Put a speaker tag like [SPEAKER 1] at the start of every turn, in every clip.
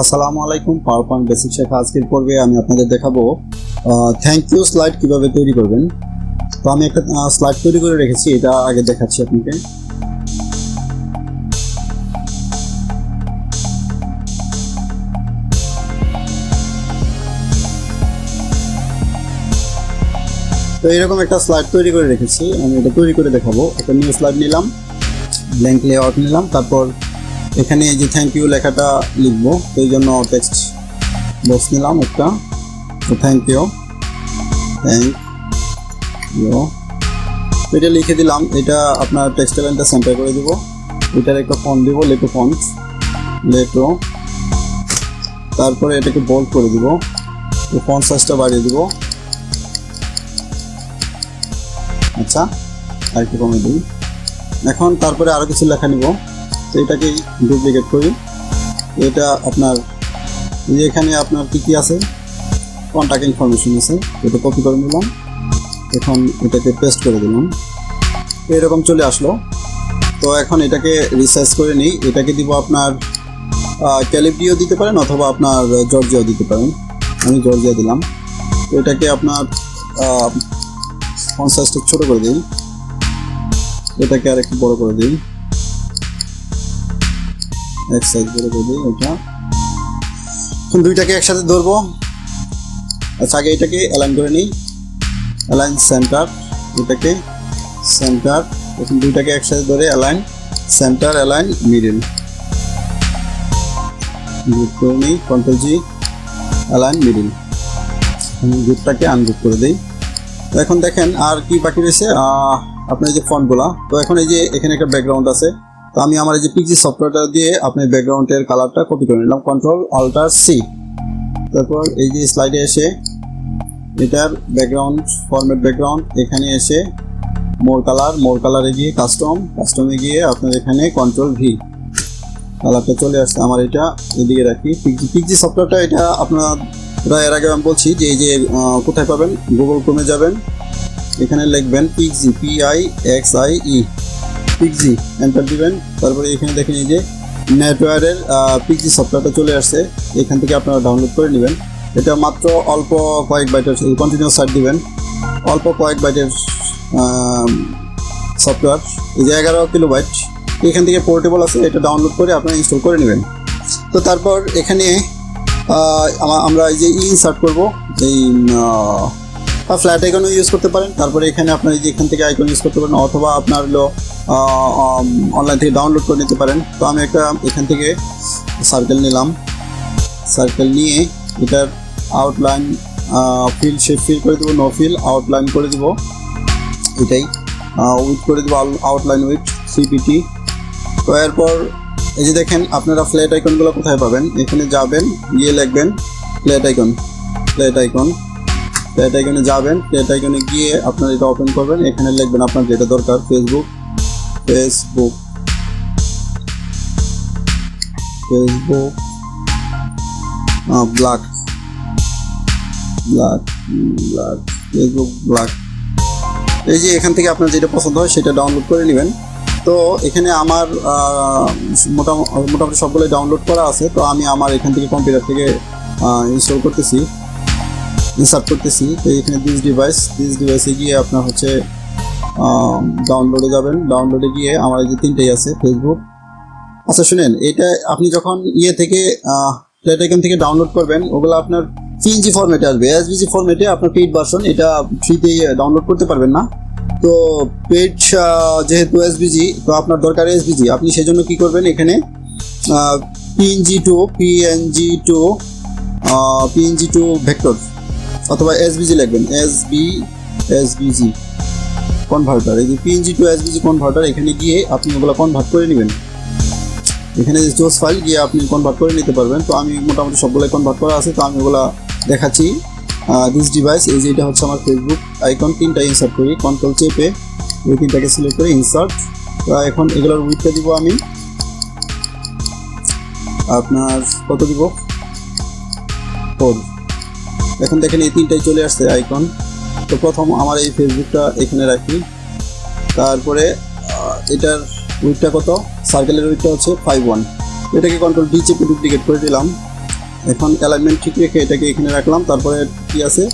[SPEAKER 1] আসসালামু আলাইকুম power point basic শেখা আজকের পর্বে আমি আপনাদের দেখাবো থ্যাংক ইউ স্লাইড কীভাবে তৈরি করবেন। তো আমি একটা স্লাইড তৈরি করে রেখেছি, এটা আগে দেখাচ্ছি আপনাকে। তো এরকম একটা স্লাইড তৈরি করে রেখেছি, আমি এটা তৈরি করে দেখাবো। একটা নিউ স্লাইড নিলাম ব্ল্যাঙ্ক লেআউট নিলাম, তারপর এখানে এই যে থ্যাংক ইউ লেখাটা লিখব এই জন্য টেক্সট বক্স নিলাম একটা। তো থ্যাংক ইউ থ্যাংক ইউ এটা লিখে দিলাম, এটা আপনার টেক্সট লাইনটা সেন্টার করে দিব। এটার একটা ফোন দিব লেটো ফন্ট লেটো তারপরে এটাকে বোল্ড করে দিব, তো ফন্ট সাইজটা বাড়িয়ে দিব। আচ্ছা আর একটু কমে দিই। এখন তারপরে আরও কিছু লেখা নিব। এটাকে ডুপ্লিকেট করি। এটা আপনার এখানে আপনার কী কী আছে? কন্ট্যাক্ট ইনফরমেশন আছে, এটা কপি করে নিলাম। এখন এটাকে পেস্ট করে দিলাম। এরকম চলে আসলো। তো এখন এটাকে রিসার্চ করে নিই। এটাকে দিব আপনার ক্যালিব্রিও দিতে পারেন অথবা আপনার জর্জিয়াও দিতে পারেন। আমি জর্জিয়া দিলাম। তো এটাকে আপনার ফোন সাইজটা ছোটো করে দিই। এটাকে আর একটু বড় করে দিই। এক সাইজ বড় করে দিই এটা। এখন দুইটাকে একসাথে ধরবো। আচ্ছা আগে এটাকে অ্যালাইন করে নিই। অ্যালাইন সেন্টার এটাকে সেন্টার এখন দুইটাকে একসাথে ধরে align center align middle group করে নিই কন্ট্রোল জি অ্যালাইন মিডিল গ্রুপটাকে আনগ্রুপ করে দিই। তো এখন দেখেন আর কি বাকি রয়েছে? আপনার যে ফন্টগুলা তো এখন এই যে এখানে একটা ব্যাকগ্রাউন্ড আছে। তো আমি আমার এই যে পিজি সফটওয়্যারটা দিয়ে আপনার ব্যাকগ্রাউন্ডের কালারটা কপি করে নিলাম। কন্ট্রোল অল্টার সি তারপর এই যে স্লাইডে এসে এটার ব্যাকগ্রাউন্ড ফরম্যাট ব্যাকগ্রাউন্ড এখানে এসে মোর কালার মোর কালারে গিয়ে কাস্টম কাস্টমে গিয়ে আপনার এখানে কন্ট্রোল ভি কালারটা চলে আসছে আমার এটা, এদিকে রাখি। পিকজি পিকজি সফটওয়্যারটা এটা আপনার এর আগে আমি বলছি যে এই যে কোথায় পাবেন? গুগল ক্রোমে যাবেন। এখানে লিখবেন pixie P I X I E pixie enter দিবেন। তারপরে এখানে দেখেন এই যে নেটওয়ারের পিকজি সফটওয়্যারটা চলে আসছে। এখান থেকে আপনারা ডাউনলোড করে নেবেন। এটা মাত্র অল্প কয়েক বাইটের কন্টিনিউস সাইট দিবেন। অল্প কয়েক বাইটের সফটওয়্যার এই যে এগারো কিলো বাইট এখান থেকে পোর্টেবল আছে, এটা ডাউনলোড করে আপনারা ইনস্টল করে নেবেন। তো তারপর এখানে আমরা এই যে ইনসার্ট করব। এই ফ্ল্যাট আইকনও ইউজ করতে পারেন। তারপরে এখানে আপনার এই যে এখান থেকে আইকন ইউজ করতে পারেন। অথবা আপনার হলো অনলাইন থেকে ডাউনলোড করে নিতে পারেন। তো আমি একটা এখান থেকে সার্কেল নিলাম। সার্কেল নিয়ে এটার আউটলাইন ফিল শেপ ফিল করে দেবো নো ফিল আউটলাইন করে দেবো। এটাই। উইথ করে দেবো আউটলাইন উইথ সিপিটি তো এরপর এই যে দেখেন, আপনারা ফ্ল্যাট আইকনগুলো কোথায় পাবেন? এখানে যাবেন, গিয়ে লিখবেন flat icon flat icon flat আইকনে যাবেন ফ্ল্যাট আইকনে গিয়ে আপনারা এটা ওপেন করবেন। এখানে লিখবেন আপনার যেটা দরকার Facebook Facebook Facebook black black black Facebook black এই যে এখান থেকে আপনার যেটা পছন্দ হয় সেটা ডাউনলোড করে নেবেন। তো এখানে আমার মোটামুটি মোটামুটি সবগুলোই ডাউনলোড করা আছে। তো আমি আমার এখান থেকে কম্পিউটার থেকে ইনস্টল করতেছি। ইনসার্ট করতেছি। তো এখানে দিস ডিভাইস দিস ডিভাইসে গিয়ে আপনার হচ্ছে ডাউনলোডে যাবেন। ডাউনলোডে গিয়ে আমার যে তিনটেই আছে ফেসবুক আচ্ছা শুনেন, এটা আপনি যখন ইয়ে থেকে প্লেট আইকন থেকে ডাউনলোড করবেন, ওগুলো আপনার পিএনজি ফরম্যাটে আসবে। এসবিজি ফরম্যাটে আপনার পেইড ভার্সন এটা ফ্রিতে ডাউনলোড করতে পারবেন না। তো পেজ যেহেতু এসবিজি তো আপনার দরকার এসবিজি আপনি সেজন্য কি করবেন এখানে PNG to PNG to PNG to vector অথবা এসবিজি লিখবেন এসবি এসবিজি কনভার্টার এই যে পিএনজি টু এসবিজি কনভার্টার এখানে গিয়ে আপনি ওগুলো কনভার্ট করে নেবেন। এখানে যে জোস ফাইল গিয়ে আপনি কনভার্ট করে নিতে পারবেন। তো আমি মোটামুটি সবগুলোই কনভার্ট করা আছে, তো আমি ওগুলো দেখাচ্ছি। দিস ডিভাইস এই যে এটা হচ্ছে আমার ফেসবুক আইকন তিনটা ইনসার্ট করি। কন্ট্রোল চেপে ওই তিনটাকে সিলেক্ট করে ইনসার্ট তো এখন এগুলোর উইথটা দিব আমি। আপনার কত দিব? ফোর এখন দেখেন এই তিনটাই চলে আসছে আইকন তো প্রথম আমার এই ফেসবুকটা এখানে রাখি। তারপরে এটার উইথটা কত? সার্কেলের উইথটা হচ্ছে ফাইভ ওয়ান এটাকে কন্ট্রোল ডি চেপে ডুপ্লিকেট করে দিলাম। এখন অ্যালাইনমেন্ট ঠিক রেখে এটাকে এখানে রাখলাম। তারপরে কি আছে?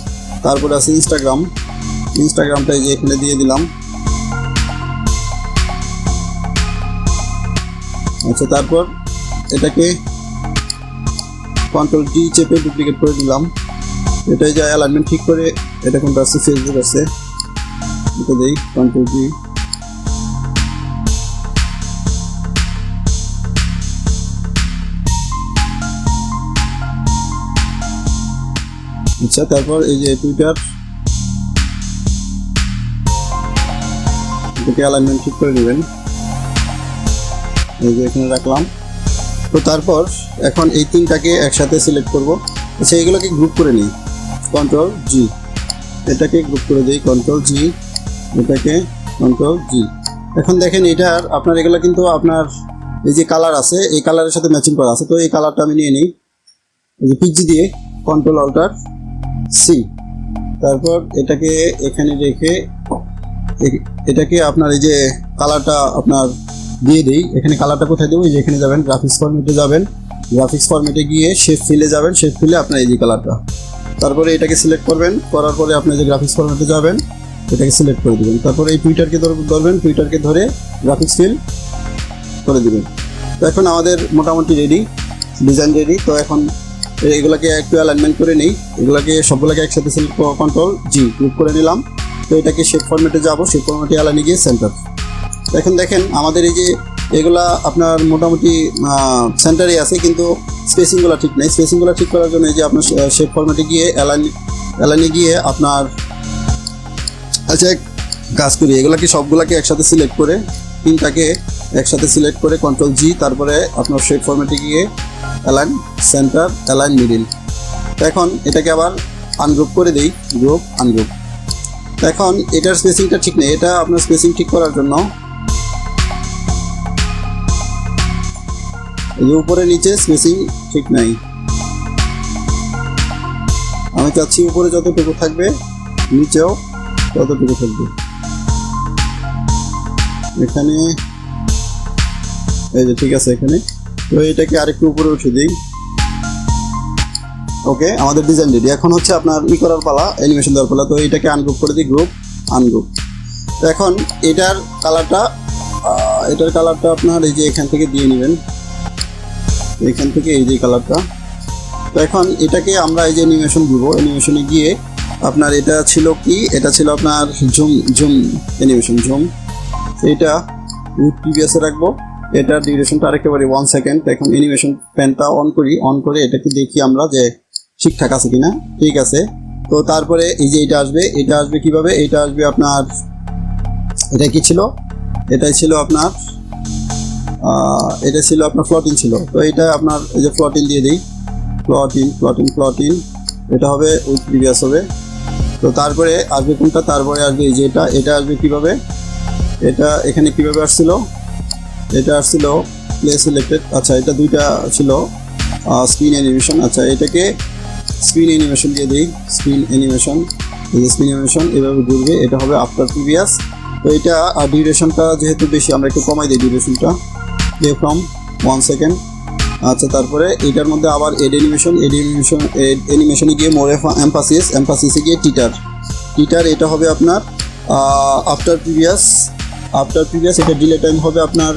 [SPEAKER 1] তারপরে আছে ইনস্টাগ্রাম ইনস্টাগ্রামটা যে এখানে দিয়ে দিলাম। আচ্ছা তারপর এটাকে কন্ট্রোল ডি চেপে ডুপ্লিকেট করে দিলাম। এটাই যে অ্যালাইনমেন্ট ঠিক করে, এটা কোনটা আছে? ফেসবুক আছে। এটা দেই কন্ট্রোল ডি আচ্ছা তারপর এই যে টুইটার এটাকে অ্যালাইনমেন্ট ঠিক করে নেবেন। এই যে এখানে রাখলাম। তো তারপর এখন এই তিনটাকে একসাথে সিলেক্ট করব। আচ্ছা এগুলোকে গ্রুপ করে নিই। কন্ট্রোল জি এটাকে গ্রুপ করে দিই কন্ট্রোল জি এটাকে কন্ট্রোল জি এখন দেখেন এটার আপনার এগুলো কিন্তু আপনার এই যে কালার আছে, এই কালারের সাথে ম্যাচিং করা আছে। তো এই কালারটা আমি নিয়ে নিই। এই যে পিজি দিয়ে কন্ট্রোল অল্টার সি তারপর এটাকে এখানে রেখে এটাকে আপনার এই যে কালারটা আপনার দিয়ে দিই। এখানে কালারটা কোথায় দেবো? এই যে এখানে যাবেন গ্রাফিক্স ফরম্যাটে যাবেন। গ্রাফিক্স ফরম্যাটে গিয়ে শেপ ফিলে যাবেন। শেপ ফিলে আপনার এই যে কালারটা তারপরে এটাকে সিলেক্ট করবেন, করার পরে আপনি যে গ্রাফিক্স ফরম্যাটে যাবেন, এটাকে সিলেক্ট করে দিবেন। তারপরে এই টুইটারকে ধর- ধরবেন টুইটারকে ধরে গ্রাফিক্স ফিল করে দিবেন। তো এখন আমাদের মোটামুটি রেডি ডিজাইন রেডি তো এখন এগুলাকে একটু অ্যালাইনমেন্ট করে নিই। এগুলোকে সবগুলোকে একসাথে সিলেক্ট কন্ট্রোল জি ক্লিক করে নিলাম। তো এটাকে শেপ ফরম্যাটে যাব শেপ ফরম্যাটে অ্যালাইনে গিয়ে সেন্টার এখন দেখেন, আমাদের এই যে এগুলা আপনার মোটামুটি সেন্টারে আছে, কিন্তু স্পেসিংগুলো ঠিক নেই। স্পেসিংগুলো ঠিক করার জন্য এই যে আপনার শেপ ফরম্যাটে গিয়ে অ্যালাইন অ্যালাইনে গিয়ে আপনার আচ্ছা কাজ করি। এগুলাকে সবগুলাকে একসাথে সিলেক্ট করে, তিনটাকে একসাথে সিলেক্ট করে কন্ট্রোল জি তারপরে আপনার শেপ ফরম্যাটে গিয়ে অ্যালাইন সেন্টার অ্যালাইন মিডিল এখন এটাকে আবার আনগ্রুপ করে দেই গ্রুপ আনগ্রুপ এখন এটার স্পেসিংটা ঠিক নেই। এটা আপনার স্পেসিং ঠিক করার জন্য এই উপরে নিচে স্পেসিং ঠিক নাই। আমি চাচ্ছি উপরে যতটুকু থাকবে, নিচেও ততটুকু থাকবে। এখানে, এই যে ঠিক আছে এখানে। তো এটাকে আরেকটু উপরে উঠে দিই। ওকে, আমাদের ডিজাইন রেডি এখন হচ্ছে আপনার ই করার পালা অ্যানিমেশন দেওয়ার পালা। তো এটাকে আনগ্রুপ করে দিই গ্রুপ আনগ্রুপ তো এখন এটার কালারটা এটার কালারটা আপনার এই যে এখান থেকে দিয়ে নেবেন। এখান থেকে এই যে কালারটা। তো এখন এটাকে আমরা এই যে অ্যানিমেশন দিব অ্যানিমেশনে গিয়ে আপনার এটা ছিল কি? এটা ছিল আপনার ঝুম ঝুম অ্যানিমেশন এইটা উইথ প্রিভিয়াসে রাখব। এটার ডিউরেশনটা আরেকেবারে ওয়ান সেকেন্ড এখন অ্যানিমেশন প্যানটা অন করি অন করে এটাকে দেখি আমরা যে ঠিকঠাক আছে কিনা। ঠিক আছে। তো তারপরে এই যে এটা আসবে এটা আসবে কীভাবে? এটা আসবে আপনার, এটা কি ছিল? এটাই ছিল আপনার এটা ছিল আপনার ফ্লটিন ছিল। তো এটা আপনার এই যে ফ্লটিন দিয়ে দিই। ফ্লটিন ফ্লটিন ফ্লটিন এটা হবে উইথ প্রিভিয়াস হবে। তো তারপরে আসবে কোনটা? তারপরে আসবে এই যে এটা। এটা আসবে কীভাবে? এটা এখানে কীভাবে আসছিল? এটা আসছিল প্লে সিলেক্টেড আচ্ছা এটা দুইটা ছিল। স্ক্রিন অ্যানিমেশন আচ্ছা এটাকে স্ক্রিন অ্যানিমেশন দিয়ে দিই। স্ক্রিন অ্যানিমেশন এই যে স্ক্রিন অ্যানিমেশন এভাবে ঘুরবে। এটা হবে আফটার প্রিভিয়াস তো এটা ডিউরেশনটা যেহেতু বেশি, আমরা একটু কমাই দিই ডিউরেশনটা প্লে ফ্রম ওয়ান সেকেন্ড আচ্ছা তারপরে এটার মধ্যে আবার এড অ্যানিমেশন এড অ্যানিমেশন অ্যানিমেশনে গিয়ে মোর এম্পাসিস এম্পাসিসে গিয়ে টিটার টিটার এটা হবে আপনার আফটার প্রিভিয়াস আফটার প্রিভিয়াস এটা ডিলে টাইম হবে আপনার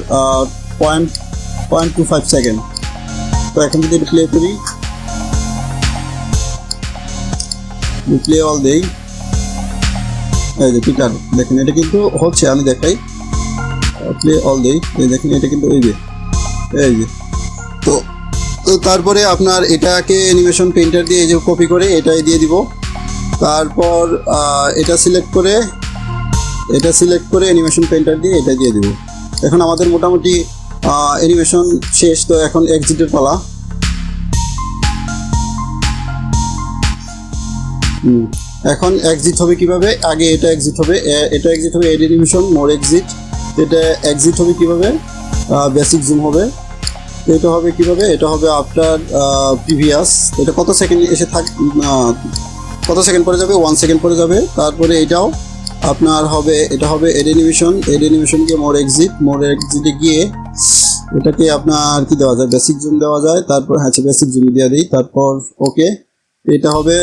[SPEAKER 1] point point two five second তো এখন যদি প্লে করি প্লে অল দেই এই যে টিটার দেখেন এটা কিন্তু হচ্ছে, আমি দেখাই। প্লে অল দেই দেখেন, এটা কিন্তু ওই যে, এই যে। তো তো তারপরে আপনার এটাকে অ্যানিমেশন পেন্টার দিয়ে এই যে কপি করে এটাই দিয়ে দিব। তারপর এটা সিলেক্ট করে, এটা সিলেক্ট করে অ্যানিমেশন পেন্টার দিয়ে এটা দিয়ে দিব। এখন আমাদের মোটামুটি অ্যানিমেশন শেষ, তো এখন এক্সিটের পালা। এখন এক্সিট হবে কীভাবে? আগে এটা এক্সিট হবে এটা এক্সিট হবে এড অ্যানিমেশন মোর এক্সিট এটা এক্সিট হবে কীভাবে? বেসিক জুম হবে। এটা হবে কীভাবে? এটা হবে আফটার প্রিভিয়াস এটা কত সেকেন্ড এসে থাক কত সেকেন্ড পরে যাবে? ওয়ান সেকেন্ড পরে যাবে। তারপরে এটাও আপনার হবে, এটা হবে এড অ্যানিমেশন এড অ্যানিমেশন গিয়ে মোর এক্সিট মোর এক্সিটে গিয়ে এটাকে আপনার কি দেওয়া যায়? বেসিক জুম দেওয়া যায়। তারপর হ্যাঁ বেসিক জুম দিয়ে দিই। তারপর ওকে এটা হবে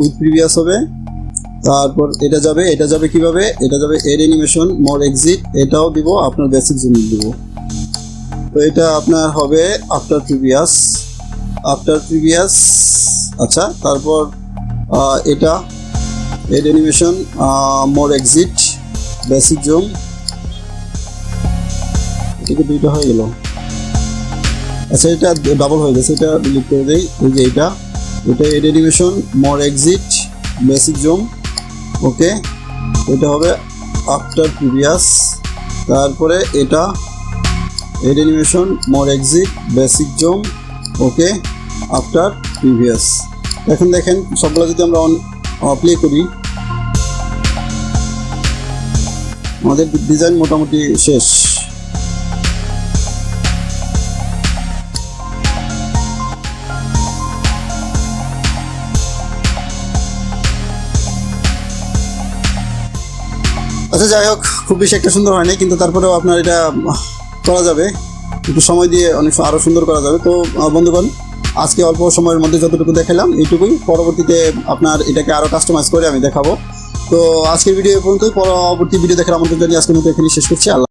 [SPEAKER 1] উইথ প্রিভিয়াস হবে। তারপর এটা যাবে এটা যাবে কীভাবে? এটা যাবে এর অ্যানিমেশন মোর এক্সিট এটাও দিব, আপনার বেসিক জুম দিব। তো এটা আপনার হবে আফটার প্রিভিয়াস আফটার প্রিভিয়াস আচ্ছা তারপর এটা add animation more exit basic zoom এটাকে দুইটা হয়ে গেল। আচ্ছা এটা ডাবল হয়ে গেছে, এটা ডিলিট করে দেই, এই যে এটা। এটা add animation more exit basic zoom okay? এটা হবে আফটার প্রিভিয়াস তারপরে এটা add animation more exit basic zoom okay? After previous এখন দেখেন, সবগুলো যদি আমরা অন প্লে করি, আমাদের ডিজাইন মোটামুটি শেষ। আচ্ছা যাই হোক, খুব বেশি একটা সুন্দর হয়নি, কিন্তু তারপরেও আপনার এটা করা যাবে। একটু সময় দিয়ে অনেক আরও আরও সুন্দর করা যাবে। তো বন্ধুগণ, আজকে অল্প সময়ের মধ্যে যতটুকু দেখালাম, এইটুকুই। পরবর্তীতে আপনার এটাকে আরও কাস্টমাইজ করে আমি দেখাবো। তো, আজকের ভিডিও পর্যন্তই। পরবর্তী ভিডিও দেখার আমন্ত্রণ জানিয়ে আজকে মতো এখানে শেষ করছি। আল্লাহ